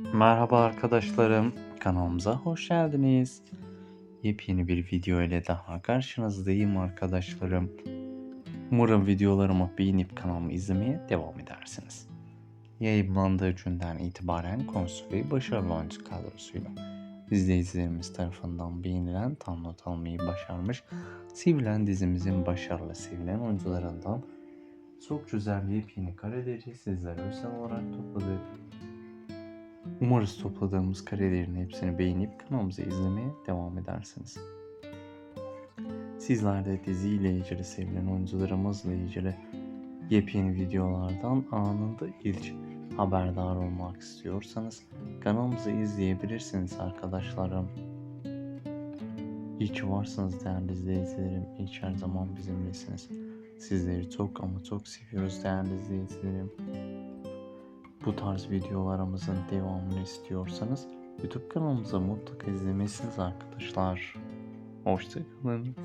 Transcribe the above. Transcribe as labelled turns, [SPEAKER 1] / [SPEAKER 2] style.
[SPEAKER 1] Merhaba arkadaşlarım, kanalımıza hoş geldiniz. Yepyeni bir video ile daha karşınızdayım arkadaşlarım. Umarım videolarımı beğenip kanalımı izlemeye devam edersiniz. Yayınlandığı günden itibaren konusu ve başarılı oyuncu kadrosuyla izleyicilerimiz tarafından beğenilen tam not almayı başarmış Sevilen dizimizin başarılı sevilen oyuncularından çok güzel yepyeni kareleri sizlere özel olarak topladık. Umarız topladığımız karelerin hepsini beğenip kanalımızı izlemeye devam edersiniz. Sizler de diziyle ilgili sevilen oyuncularımızla ilgili yepyeni videolardan anında ilk haberdar olmak istiyorsanız kanalımızı izleyebilirsiniz arkadaşlarım. İyi ki varsınız değerli izleyicilerim. İyi her zaman bizimlesiniz. Sizleri çok ama çok seviyoruz değerli izleyicilerim. Bu tarz videolarımızın devamını istiyorsanız YouTube kanalımıza mutlaka izlemelisiniz arkadaşlar. Hoşçakalın.